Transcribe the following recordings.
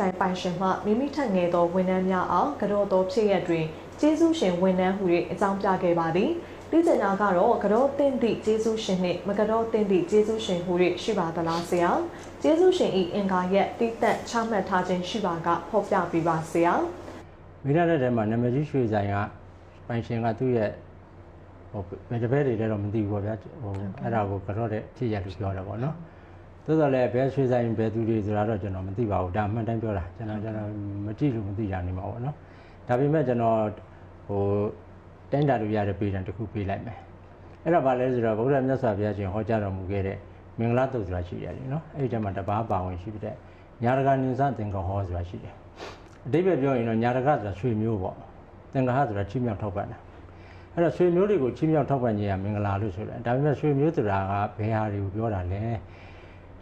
ဆိုင်ပိုင်ရှင်မှမိမိထက်ငယ်သောဝန်ထမ်းများအားကြောသောဖြစ်ရက်တွင်ကျေးဇူးရှင်ဝန်ထမ်းဟု၍အကြောင်းပြခဲ့ပါသည်။ပြည်ကျနာကတော့ကြောတင်သည့်ကျေးဇူးရှင်နှင့်မကြောတင်သည့်ကျေးဇူးရှင်ဟု၍ရှိပါသလားဆရာ။ကျေးဇူးရှင်၏အင်္ဂါရက်တိတက်ချမှတ်ထားခြင်းရှိပါကဖော်ပြပေးပါဆရာ။မိရတဲ့ထဲမှာနမကြီးရွှေဆိုင်ကပိုင်ရှင်ကသူ့ရဲ့ဟိုဘယ်တစ်ဘက်တွေလဲတော့မသိဘူးပေါ့ဗျာဟိုအဲ့ဒါကိုကြောတဲ့ဖြစ်ရလို့ပြောတယ်ပေါ့နော်။ သို့တော်လည်းဘယ်ရွှေဆိုင်ဘယ်သူတွေဆိုတာတော့ကျွန်တော်မသိပါဘူးဒါအမှန်တမ်းပြောတာကျွန်တော်ကျွန်တော်မကြည့်လို့မသိတာနေမှာပေါ့နော်။ဒါပေမဲ့ကျွန်တော်ဟိုတိုင်းတာလို့ရတဲ့ပေးတံတစ်ခုပေးလိုက်မယ်အဲ့ဒါဘာလဲဆိုတော့ဗုဒ္ဓမြတ်စွာဘုရားရှင်ဟောကြားတော်မူခဲ့တဲ့မင်္ဂလာတုတ်ဆိုတာရှိရတယ်နော်အဲ့ဒီထဲမှာတပါးပါဝင်ရှိတဲ့ညာရကနိစ္စသင်္ကဟောဆိုတာရှိတယ်အတိပ္ပယ်ပြောရင်တော့ညာရကဆိုတာဆွေမျိုးပေါ့သင်္ကဟဆိုတာချီးမြှောက်ထောက်ပံ့တာအဲ့တော့ဆွေမျိုးတွေကိုချီးမြှောက်ထောက်ပံ့ခြင်းကမင်္ဂလာလို့ဆိုတယ်ဒါပေမဲ့ဆွေမျိုးဆိုတာကဘယ်ဟာတွေကိုပြောတာလဲ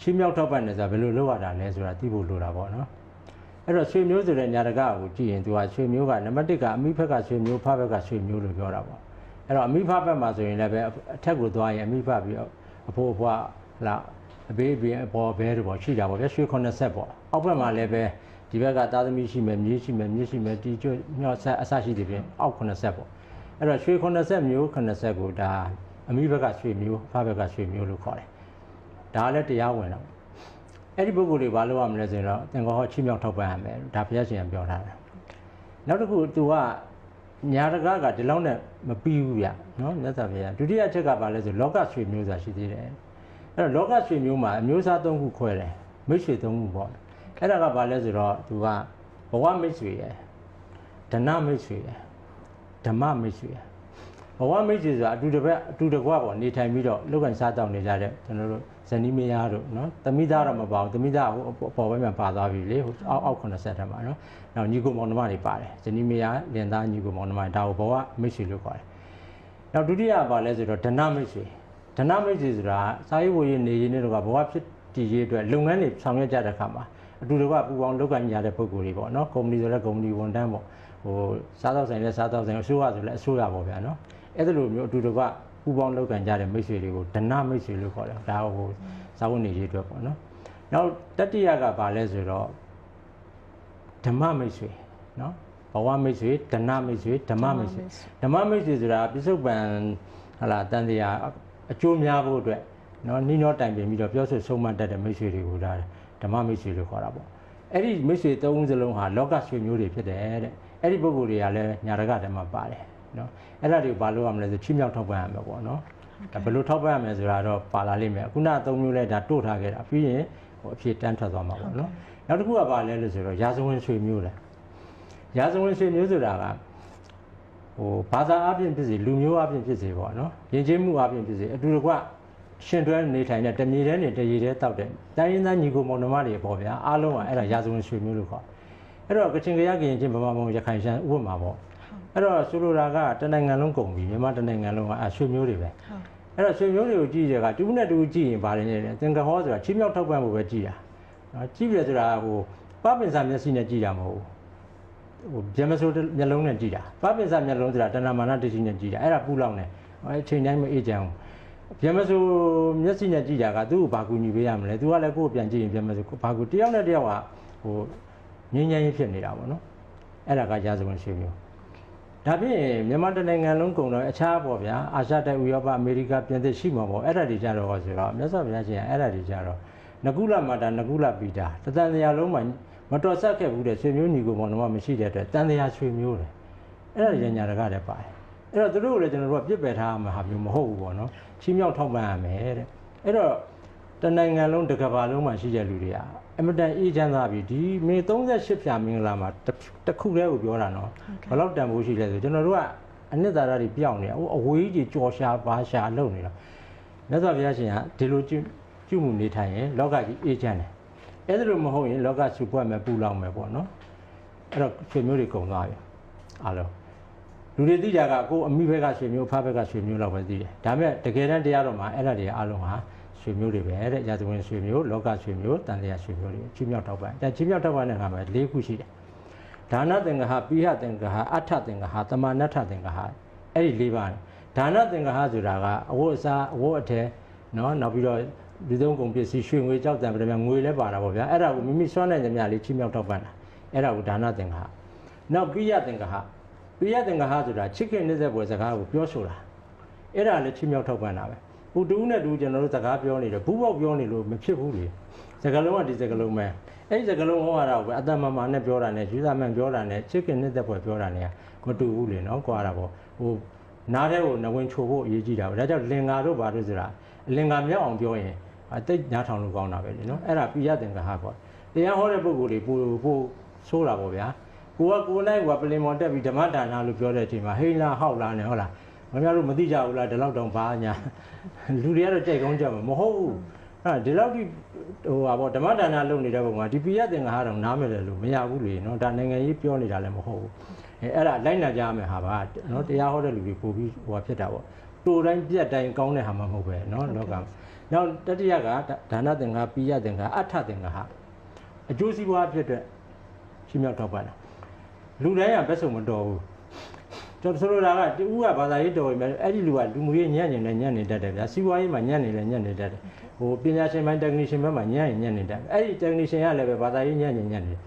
ချီးမြှောက်ထောက်ပံ့တယ်ဆိုတာဘယ်လိုလုပ်ရတာလဲဆိုတာသိဖို့လိုတာပေါ့နော်အဲ့တော့ရွှေမျိုးဆိုတဲ့ညာတကကိုကြည့်ရင်သူကရွှေမျိုးကနံပါတ်1ကအမိဖက်ကရွှေမျိုးဖဘက်ကရွှေမျိုးလို့ပြောတာပေါ့အဲ့တော့အမိဖဘက်မှာဆိုရင်လည်းပဲအထက်ကိုသွားရင်အမိဖပြီးတော့အဖိုးအဖွားလာအဘေးအပြင်အပေါ်ဘဲတို့ပေါ့ရှိတာပေါ့ဗျရွှေ90ပေါ့အောက်ဘက်မှာလည်းပဲဒီဘက်ကသားသမီးရှိမယ်မြေးရှိမယ်မြေးရှိမယ်တီကျွညော့ဆက်အစရှိတယ်ပြင်အောက်90ပေါ့အဲ့တော့ရွှေ90မျိုး90ကိုဒါအမိဘက်ကရွှေမျိုးဖဘက်ကရွှေမျိုးလို့ခေါ်တယ် ဒါလည်းတရားဝင်တော့အဲ့ဒီပုဂ္ဂိုလ်တွေဘာလုပ်ရမလဲဆိုတော့သင်္ကောဟောချိမြောက်ထောက်ပံ့ရမယ်ဒါဘုရားရှင်ကပြောထားတာနောက်တစ်ခု तू ကညာတကားကဒီလောက်နဲ့မပြီးဘူးဗျနော်မြတ်စွာဘုရားဒုတိယအချက်ကဘာလဲဆိုလောကဆွေမျိုးဆိုတာရှိသေးတယ်အဲ့တော့လောကဆွေမျိုးမှာအမျိုးအစား၃ခုခွဲတယ်မိတ်ဆွေ၃ခုပေါ့အဲ့ဒါကဘာလဲဆိုတော့ तू ကဘဝမိတ်ဆွေရယ်ဒဏမိတ်ဆွေရယ်ဓမ္မမိတ်ဆွေရယ် ဘဝမိတ်ဆွေဆိုတာအတူတပတ်အတူတကွပေါ့နေထိုင်ပြီးတော့လောက်ကန်စားတောင်းနေကြတဲ့ကျွန်တော်တို့ဇနီးမယားတို့နော်သမီးသားတော့မပါဘူးသမီးသားဟိုအပေါ်ဘက်မှာပါသွားပြီလေဟိုအောက်အောက်80ထက်မှာနော်နောက်ညီကိုမောင်နှမတွေပါတယ်ဇနီးမယားလင်သားညီကိုမောင်နှမဒါကိုဘဝမိတ်ဆွေလို့ခေါ်တယ်နောက်ဒုတိယပါလဲဆိုတော့ဒဏမိတ်ဆွေဒဏမိတ်ဆွေဆိုတာစာရေးဝေရေးနေရေးနဲ့တော့ဘဝဖြစ်တည်ရေးအတွက်လုပ်ငန်းတွေဆောင်ရွက်ကြတဲ့အခါမှာအတူတကွပူပေါင်းလုပ်ကိုင်ကြတဲ့ပုံကိုယ်တွေပေါ့နော်ကုမ္ပဏီဆိုလည်းကုမ္ပဏီဝန်ထမ်းပေါ့ဟိုစားတော့ဆိုင်လည်းစားတော့ဆိုင်အစိုးရဆိုလည်းအစိုးရပေါ့ဗျာနော် အဲ့ဒါလိုမျိုးအတူတကွပူပေါင်းလုပ်ကိုင်ကြတဲ့မိတ်ဆွေတွေကိုဒဏမိတ်ဆွေလို့ခေါ်တယ်ဒါဟိုဇာဝနေရေးအတွက်ပေါ့နော်နောက်တတိယကဘာလဲဆိုတော့ဓမ္မမိတ်ဆွေနော်ဘဝမိတ်ဆွေဒဏမိတ်ဆွေဓမ္မမိတ်ဆွေဓမ္မမိတ်ဆွေဆိုတာပြစ္ဆုတ်ပံဟလာတန်တရားအကျိုးများဖို့အတွက်နော်နှီးနှောတိုင်ပင်ပြီးတော့ပြောဆိုဆုံးမတတ်တဲ့မိတ်ဆွေတွေကိုဒါဓမ္မမိတ်ဆွေလို့ခေါ်တာပေါ့အဲ့ဒီမိတ်ဆွေသုံးဦးစလုံးဟာလောကဆွေမျိုးတွေဖြစ်တယ်တဲ့အဲ့ဒီပုဂ္ဂိုလ်တွေကလည်းညာရကဓမ္မပါတယ် နော်အဲ့ဒါတွေကိုဘာလို့ရမလဲဆိုချီးမြှောက်ထောက်ပံ့ရမယ်ပေါ့နော်ဒါဘယ်လိုထောက်ပံ့ရမလဲဆိုတာတော့ပါလာလိမ့်မယ်ခုနသုံးမျိုးလဲဒါတို့ထားခဲ့တာပြီးရင်ဟိုအဖြစ်တန်းထွက်သွားမှာပေါ့နော်နောက်တစ်ခုကပါလဲလို့ဆိုတော့ရာဇဝင်ဆွေမျိုးလဲရာဇဝင်ဆွေမျိုးဆိုတာကဟိုဘာသာအပြင်ဖြစ်စေလူမျိုးအပြင်ဖြစ်စေပေါ့နော်ယဉ်ကျေးမှုအပြင်ဖြစ်စေအတူတကွရှင်တွဲနေထိုင်တဲ့တမြေတဲနေတရေတဲတောက်တဲ့တိုင်းရင်းသားညီကိုမောင်နှမတွေပေါ့ဗျာအားလုံးကအဲ့ဒါရာဇဝင်ဆွေမျိုးလို့ခေါ်အဲ့တော့ကချင်ကရကရင်ချင်းဗမာမုံရခိုင်ရှမ်းဥပမာပေါ့ အဲ့တော့ဆိုလိုတာကတနိုင်ငံလုံးကုန်ပြီမြန်မာတနိုင်ငံလုံးကအဆွေမျိုးတွေပဲအဲ့တော့ဆွေမျိုးတွေကိုကြည့်ကြကတူးနဲ့တူးကြည့်ရင်ဗာနေတယ်သင်္ကဟောဆိုတာချင်းမြောက်ထောက်ပံ့ဖို့ပဲကြည့်တာနော်ကြည့်ပြဆိုတာဟိုပပင်စာမျက်စိနဲ့ကြည့်တာမဟုတ်ဘူးဟိုဗျမဆိုမျက်လုံးနဲ့ကြည့်တာပပင်စာမျက်လုံးဆိုတာတဏမာနတရှိနဲ့ကြည့်တာအဲ့ဒါပူလောင်တယ်အဲ့ချိန်တိုင်းမအေးချမ်းဘူးဗျမဆိုမျက်စိနဲ့ကြည့်တာကသူ့ကိုဘာကူညီပေးရမလဲသူကလည်းကိုယ့်ကိုပြန်ကြည့်ရင်ဗျမဆိုဘာကူတယောက်နဲ့တယောက်ကဟိုငြင်းငြင်းဖြစ်နေတာပေါ့နော်အဲ့ဒါကရာဇဝင်ရွှေမျိုး ဒါဖြင့်မြန်မာတနိုင်ငံလုံးကုန်တော့အခြားပေါ့ဗျာအာရှတိုက်ဥရောပအမေရိကပြင်သစ်ရှိမှာပေါ့အဲ့ဒါတွေကြတော့ဆိုတော့မြတ်စွာဘုရားရှင်အဲ့ဒါတွေကြတော့နကုလမာတာနကုလပီတာတသံတရားလုံးမှာမတော်ဆက်ခဲ့ဘူးတဲ့ဆွေမျိုးညီကိုမောင်နှမမရှိတဲ့အတွက်တန်တရားဆွေမျိုးတယ်အဲ့ဒါရညာတကလည်းပါတယ်အဲ့တော့သူတို့ကိုလည်းကျွန်တော်တို့ကပြစ်ပယ်ထားမှာဟာမျိုးမဟုတ်ဘူးပေါ့နော်ချီးမြှောက်ထောက်ပံ့ရမယ်တဲ့အဲ့တော့တနိုင်ငံလုံးတစ်ကမ္ဘာလုံးမှာရှိတဲ့လူတွေက အမတန်အေးချမ်းသာပြီဒီမေ38ဖြာမင်္ဂလာမှာတခုတည်းကိုပြောတာနော်ဘယ်လောက်တန်ဖိုးရှိလဲဆိုကျွန်တော်တို့ကအနှစ်သာရတွေပြောင်းနေတာဟိုအဝေးကြီးကြော်ရှာပါရှာလုပ်နေတာမြတ်စွာဘုရားရှင်ကဒီလိုပြုမှုနေထိုင်ရင်လောကကြီးအေးချမ်းတယ်အဲ့ဒါလိုမဟုတ်ရင်လောကဆူပွက်မယ်ပူလောင်မယ်ပေါ့နော်အဲ့တော့ဆွေမျိုးတွေကုန်သွားပြီအားလုံးလူတွေသိကြကကိုအမိဘက်ကဆွေမျိုးဖဘက်ကဆွေမျိုးလောက်ပဲသိတယ်ဒါပေမဲ့တကယ်တမ်းတရားတော်မှာအဲ့ဒါတွေအားလုံးဟာ ဆွေမျိုးတွေပဲတဲ့ရာဇဝင်ဆွေမျိုးလောကဆွေမျိုးတန်လျာဆွေမျိုးတွေချင်းမြောက်တော့ပန်အဲချင်းမြောက်တော့ပန်တဲ့ခါမှာ၄ခုရှိတယ်ဒါနသင်္ကဟပိဟသင်္ကဟအထသင်္ကဟတမနထသင်္ကဟအဲ့ဒီ၄ပါးဒါနသင်္ကဟဆိုတာကအဝတ်အစားအဝတ်အထည်နော်နောက်ပြီးတော့ဒီသုံးကုန်ပစ္စည်းရွှေငွေကြောက်တံပရမငွေလည်းပါတာပေါ့ဗျာအဲ့ဒါကိုမိမိစွမ်းနိုင်သမျှလေးချိမြောက်ထောက်ပံ့တာအဲ့ဒါကိုဒါနသင်္ဃာနောက်ပိယသင်္ဃာပိယသင်္ဃာဆိုတာချစ်ခင်နေတဲ့ဘွယ်စကားကိုပြောဆိုတာအဲ့ဒါလည်းချိမြောက်ထောက်ပံ့တာပဲ ဟိုတူးနဲ့တူးကျွန်တော်တို့စကားပြောနေတယ်ဘူးပေါက်ပြောနေလို့မဖြစ်ဘူးလေစကားလုံးကဒီစကားလုံးပဲအဲ့ဒီစကားလုံးဟောရတာကိုပဲအတ္တမမာနဲ့ပြောတာနဲ့ယူဇာမန်ပြောတာနဲ့ချစ်ခင်နေတဲ့ဘွယ်ပြောတာနဲ့မတူဘူးလေနော်ကွာတာပေါ့ဟိုနားတဲ့ကိုနဝင်ချိုဖို့အရေးကြီးတာပဲဒါကြောင့်လင်္ကာတို့ဘာလို့ဆိုတာလင်္ကာမြောက်အောင်ပြောရင်အတိတ်ညားထောင်လို့ကောင်းတာပဲလေနော်အဲ့ဒါပိယသင်္ကဟပေါ့တရားဟောတဲ့ပုဂ္ဂိုလ်တွေပို့ပို့ဆိုးတာပေါ့ဗျာကိုကကိုနိုင်ကပလင်မော်တက်ပြီးဓမ္မဒါနလို့ပြောတဲ့အချိန်မှာဟိန်းလားဟောက်လားနဲ့ဟုတ်လား မများလို့မသိကြဘူးလားဒီလောက်တောင်ဘာညာလူတွေကတော့ကြိတ်ကောင်းကြမှာမဟုတ်ဘူးအဲ့ဒီလောက်ဒီဟိုပါပေါ့ဓမ္မဒါနလုပ်နေတဲ့ပုံမှာဒီပိယသင်္ကဟတော့နားမယ်လေလို့မရဘူးလေနော်ဒါနိုင်ငံရေးပြောနေတာလည်းမဟုတ်ဘူးအဲအဲ့ဒါလိုက်နာကြမယ်ဟာပါနော်တရားဟောတဲ့လူတွေပို့ပြီးဟိုဟာဖြစ်တာပေါ့တူတိုင်းပြက်တိုင်းကောင်းတဲ့ဟာမှမဟုတ်ပဲနော်လောကမှာနောက်တတိယကဒါနသင်္ဃာပိယသင်္ဃာအဋ္ဌသင်္ဃာအကျိုးစီးပွားဖြစ်တဲ့ရှင်းမြောက်ထောက်ပံ့တာလူတိုင်းကဘက်ဆုံးမတော်ဘူး ကျွန်တော်ဆိုလိုတာကတူကဘာသာရေးတော်ရင်အဲ့ဒီလူကလူမှုရေးညံ့ညင်နဲ့ညံ့နေတတ်တယ်ဗျာစီးပွားရေးမှာညံ့နေတယ်ညံ့နေတတ်တယ်ဟိုပညာရှင်ပိုင်း technician ဘက်မှာညံ့ရင်ညံ့နေတတ်တယ်အဲ့ဒီ technician ကလည်းပဲဘာသာရေးညံ့ညင်ညံ့နေတယ်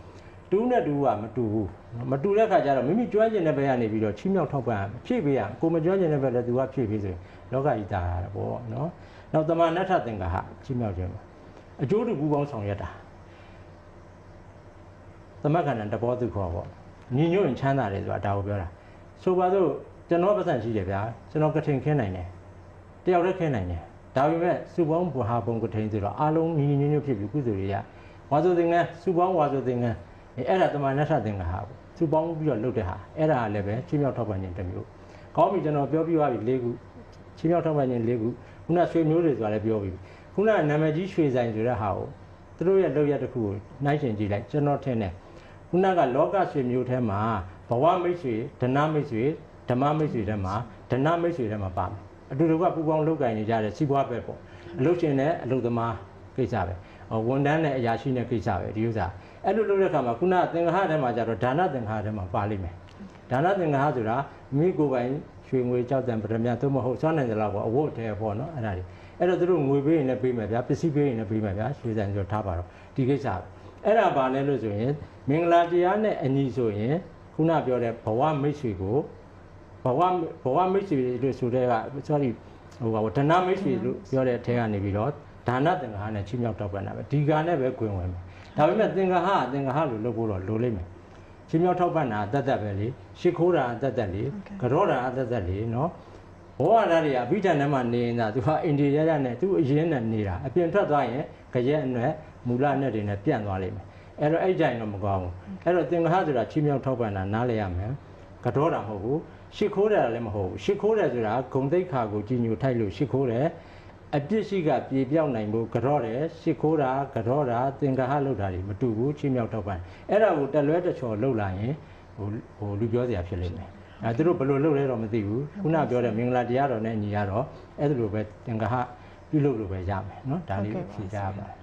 တူနဲ့တူကမတူဘူးမတူတဲ့ခါကျတော့မိမိကျွမ်းကျင်တဲ့ဘက်ကနေပြီးတော့ချီးမြှောက်ထောက်ပံ့ရမယ်ဖြည့်ပေးရကိုမကျွမ်းကျင်တဲ့ဘက်လည်းသူကဖြည့်ပေးဆိုရင်လောကကြီးတာရတာပေါ့နော်နောက်တမန်နထသင်္ကာဟကြီးမြောက်ခြင်းမှာအကျိုးတူပူပေါင်းဆောင်ရွက်တာသမက္ကဏ္ဍတဘောသူခေါ်ပေါ့ညီညွတ်ရင်ချမ်းသာတယ်ဆိုတာဒါကိုပြောတာ ဆိုပါစို့ကျွန်တော်ပတ်စံရှိတယ်ဗျာကျွန်တော်ကထင်ခင်းနိုင်တယ်တယောက်တည်းခင်းနိုင်တယ်ဒါပေမဲ့စုပေါင်းဘဟာပုံကထင်ဆိုတော့အားလုံးညီညီညွတ်ညွတ်ဖြစ်ပြီးကုသိုလ်တွေရဝါဆိုသင်္ကန်းစုပေါင်းဝါဆိုသင်္ကန်းအဲအဲ့ဒါတမန်နထသင်္ကာဟပေါ့စုပေါင်းပြီးတော့လုပ်တဲ့ဟာအဲ့ဒါလည်းပဲချင်းမြောက်ထောက်ပံ့ခြင်းတစ်မျိုးကောင်းပြီကျွန်တော်ပြောပြသွားပြီ၄ခုချင်းမြောက်ထောက်ပံ့ခြင်း၄ခုခုနရွှေမျိုးတွေဆိုတာလည်းပြောပြီးပြီခုနကနာမည်ကြီးရွှေဆိုင်ဆိုတဲ့ဟာကိုသူတို့ရဲ့လောက်ရတစ်ခုကိုနှိုင်းရှင်ကြည့်လိုက်ကျွန်တော်ထင်တယ်ခုနကလောကရွှေမျိုးထဲမှာ ဘဝမိတ်ဆွေဒဏမိတ်ဆွေဓမ္မမိတ်ဆွေထဲမှာဒဏမိတ်ဆွေထဲမှာပါမယ်အတူတူကပူပေါင်းလောက်ကင်နေကြတဲ့စီးပွားပဲပေါ့အလုပ်ရှင်နဲ့အလုပ်သမားကိစ္စပဲဟောဝန်ထမ်းနဲ့အရာရှိနဲ့ကိစ္စပဲဒီဥစ္စာအဲ့လိုလုပ်တဲ့အခါမှာခုနကသင်္ဃဟထဲမှာကျတော့ဒါနသင်္ဃဟထဲမှာပါလိမ့်မယ်ဒါနသင်္ဃာဆိုတာမိကိုယ်ပိုင်ရွှေငွေကြောက်တံပရမသို့မဟုတ်စွမ်းနိုင်ကြလောက်ပေါ့အဝတ်ထဲပေါ့နော်အဲ့ဒါတွေအဲ့တော့သူတို့ငွေပေးရင်လည်းပေးမယ်ဗျာပစ္စည်းပေးရင်လည်းပေးမယ်ဗျာရွှေဆိုင်ဆိုထားပါတော့ဒီကိစ္စပဲအဲ့ဒါဘာလဲလို့ဆိုရင်မင်္ဂလာတရားနဲ့အညီဆိုရင် ခုနပြောတဲ့ဘဝမိတ်ဆွေကိုဘဝဘဝမိတ်ဆွေလို့ဆိုတဲ့က sorry ဟိုပါဒနာမိတ်ဆွေလို့ပြောတဲ့အထက်ကနေပြီးတော့ဒါနသင်္ဃာနဲ့ချင်းမြောက်တော့ပန်တာပဲဒီကနဲ့ပဲ꽌ဝင်မယ်ဒါပေမဲ့သင်္ဃာဟာသင်္ဃာလို့လုပ်ဖို့တော့လိုလိမ့်မယ်ချင်းမြောက်ထောက်ပံ့တာအတတ်တတ်ပဲလေရှ िख ိုးတာအတတ်တတ်လေကြောတာအတတ်တတ်လေနော်ဘောရတာတွေအဘိဓမ္မာမှာနေနေတာသူကအိန္ဒိယရနဲ့သူအရင်နဲ့နေတာအပြင်ထွက်သွားရင်ကြရက်အနွယ်မူလနဲ့တွေနဲ့ပြန့်သွားလိမ့်မယ် အဲ့တော့အဲ့ကြိုင်တော့မကောင်းဘူးအဲ့တော့သင်္ဃဟဆိုတာချီးမြှောက်ထောက်ပံ့တာနားလည်ရမယ်ကတော့တာမဟုတ်ဘူးရှ िख ိုးတယ်လည်းမဟုတ်ဘူးရှ िख ိုးတယ်ဆိုတာဂုံတိတ်ခါကိုကြည်ညိုထိုက်လို့ရှ िख ိုးတယ်အပြစ်ရှိကပြေပြောက်နိုင်ဖို့ကတော့တယ်ရှ िख ိုးတာကတော့တာသင်္ဃဟလောက်တာတွေမတူဘူးချီးမြှောက်ထောက်ပံ့အဲ့ဒါကိုတလွဲတချော်လောက်လာရင်ဟိုဟိုလူပြောစရာဖြစ်လိမ့်မယ်အဲသူတို့ဘယ်လိုလုပ်လဲတော့မသိဘူးခုနပြောတဲ့မင်္ဂလာတရားတော်နဲ့ညီရတော့အဲ့ဒါလိုပဲသင်္ဃဟပြုလုပ်လို့ပဲရမယ်နော်ဒါလေးဖြေကြပါ